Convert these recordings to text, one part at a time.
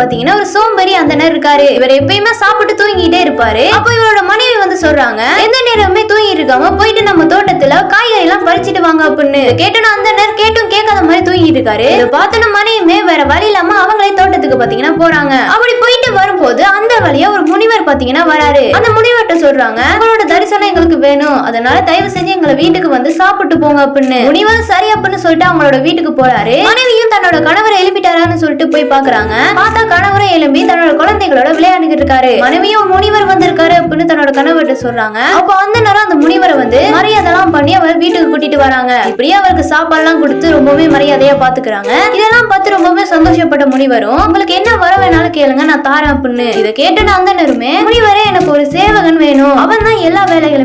பாத்தீங்கன்னா ஒரு சோம்பேறி அந்த நேரம் இருக்காரு. இவர் எப்பயுமே சாப்பிட்டு தூங்கிட்டே இருப்பாரு. அப்போ இவரோட மனைவி வந்து சொல்றாங்க எந்த நேரமே தூங்கிட்டு இருக்காம போயிட்டு நம்ம தோட்டத்துல காய்கறி எல்லாம் பறிச்சிட்டு வாங்க அப்படின்னு. கேட்டோன்னா அந்த நேரம் கேட்டும் கேட்காத மாதிரி தூங்கிட்டு இருக்காரு. இதை பார்த்தோன்னா மனைவியுமே வேற வழி இல்லாம அவங்களே தோட்டத்துக்கு பாத்தீங்கன்னா போறாங்க. அப்படி போயிட்டு வரும்போது அந்த வழியா ஒரு முனிவர் பாத்தீங்கன்னா வராரு. அந்த முனிவர் சொல்றாங்க. உங்களோட தரிசனம் எங்களுக்கு வேணும். அதனால தயவு செஞ்சு எங்களை வீட்டுக்கு வந்து சாப்பிட்டு போங்க அப்படின்னு. முனிவர் சரி அப்படின்னு சொல்லிட்டு அவங்களோட வீட்டுக்கு போறாரு. மனைவியும் தன்னோட கணவரை எழுப்பிட்டாரான்னு சொல்லிட்டு போய் பாக்குறாங்க பார்த்தா கணவரை எழும்பி தன்னோட குழந்தைகளோட விளையாண்டுகிட்டு இருக்காரு. மனைவியும் முனிவர் வந்திருக்காரு அப்படின்னு தன்னோட கணவர்கிட்ட சொல்றாங்க. அப்போ அந்த நேரம் அந்த முனிவரை வந்து மரியாதைலாம் பண்ணி அவர் வீட்டுக்கு கூட்டிட்டு வராங்க. இப்படியே அவருக்கு சாப்பாடுலாம் கொடுத்து ரொம்பவே மரியாதையா பாத்துக்கிறாங்க இதெல்லாம் பார்த்து ரொம்பவே சந்தோஷப்பட்ட முனிவரும் உங்களுக்கு என்ன வர வேணாலும் கேளுங்க நான் தாரேன் அப்படின்னு. இதை கேட்டு அந்த நேரமே முனிவர்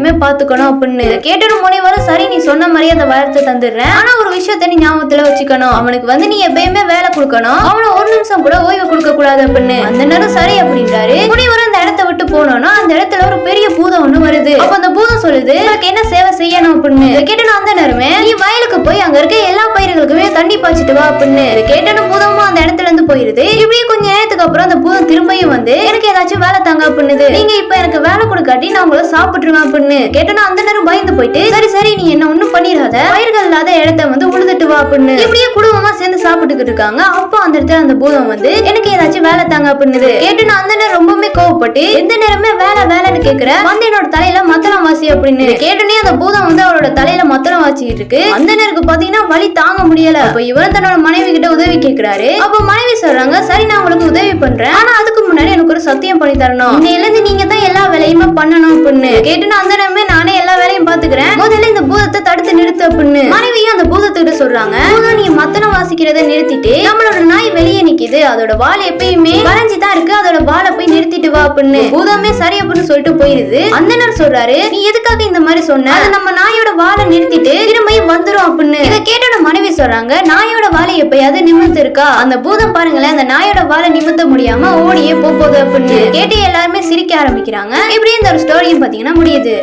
எல்லாமே பார்த்துக்கணும் அப்படின்னு. இதை முனைவரும் சரி நீ சொன்ன மாதிரியே அந்த வளர்த்து தந்துடுறேன். ஆனா ஒரு விஷயத்த நீ ஞாபகத்துல வச்சுக்கணும். அவனுக்கு வந்து நீ எப்பயுமே வேலை கொடுக்கணும். அவனை ஒரு நிமிஷம் கூட ஓய்வு கொடுக்க கூடாது அப்படின்னு. அந்த நேரம் சரி அப்படின்றாரு. முனிவரும் அந்த இடத்த விட்டு போனோம்னா அந்த இடத்துல ஒரு பெரிய பூதம் ஒண்ணு வருது. அப்ப அந்த பூதம் சொல்லுது உனக்கு என்ன சேவை செய்யணும்? அப்படின்னு. இதை கேட்டனும் அந்த நேரமே நீ வயலுக்கு போய் அங்க இருக்க எல்லா பயிர்களுக்குமே தண்ணி பாய்ச்சிட்டு வா அப்படின்னு கேட்டனும் பூதமும் அந்த இடத்துல இருந்து போயிருது. இப்படியே கொஞ்ச நேரத்துக்கு அப்புறம் அந்த பூதம் திரும்பியும் வந்து எனக்கு ஏதாச்சும் வேலை தாங்க அப்படின்னு நீங்க இப்ப எனக்கு வேலை கொடுக்காட்டி நான் உங்களை சாப்பிட்டுருவேன் அப்படின்னு கேட்டனா அந்த நேரம் பயந்து போயிட்டு சரி சரி நீ என்ன ஒண்ணும் பண்ணிடாத. பயிர்கள் இல்லாத இடத்த வந்து உழுதுட்டு வா அப்படின்னு இப்படியே குடும்பமா சேர்ந்து சாப்பிட்டுக்கிட்டு இருக்காங்க. அப்போ அந்த இடத்துல அந்த பூதம் வந்து எனக்கு ஏதாச்சும் வேலை தாங்க அப்படின்னு கேட்டு நான் அந்த நேரம் ரொம்பவுமே கோவப்பட்டு எந்த நேரமே வேலை வேலை வேலைன்னு கேக்குற? வந்து என்னோட தலையில மத்தளம் வாசி அப்படின்னு. கேட்டுனே அந்த பூதம் வந்து அவளோட தலையில மத்தளம் வாசிக்கிட்டு இருக்கு அந்த நேருக்கு பாத்தீங்கன்னா வலி தாங்க முடியல. அப்ப இவன் தன்னோட மனைவி கிட்ட உதவி கேக்குறாரு. அப்ப மனைவி சொல்றாங்க சரி நான் உங்களுக்கு உதவி பண்றேன். ஆனா அதுக்கு முன்னாடி எனக்கு ஒரு சத்தியம் பண்ணி தரணும். இன்னையில இருந்து நீங்க தான் எல்லா வேலையுமே பண்ணணும் அப்படின்னு. கேட்டு நான் அந்த நேரமே நானே எல்லா வேலையும் பாத்துக்கிறேன். முதல்ல இந்த பூதத்தை தடுத்து நிறுத்து அப்படின்னு. மனைவியும் அந்த பூதத்துக்கிட்ட சொல்றாங்க. பூதம் நிறுத்திட்டு நம்மளோட நாய் வெளியே நிக்குது. அதோட வால் எப்பயுமே வளைஞ்சு தான் இருக்கு. அதோட வாலை போய் நிறுத்திட்டு வா அப்படின்னு. பூதமே சரி அப்படின்னு சொல்லிட்டு போயிருது. அந்த நாள் சொல்றாரு நீ எதுக்காக இந்த மாதிரி சொன்ன? அது நம்ம நாயோட வாலை நிறுத்திட்டு திரும்பியும் வந்துரும் அப்படின்னு. இதை கேட்டோட மனைவி சொல்றாங்க நாயோட வாலை எப்பயாவது நிமிர்ந்து இருக்கா அந்த பூதம் பாருங்களேன் அந்த நாயோட வாலை நிமிர்த்த முடியாம ஓடியே போகுது அப்படின்னு. கேட்டு எல்லாருமே சிரிக்க ஆரம்பிக்கிறாங்க. இப்படி இந்த ஒரு ஸ்டோரியும் பாத்தீங்கன்னா முடியுது.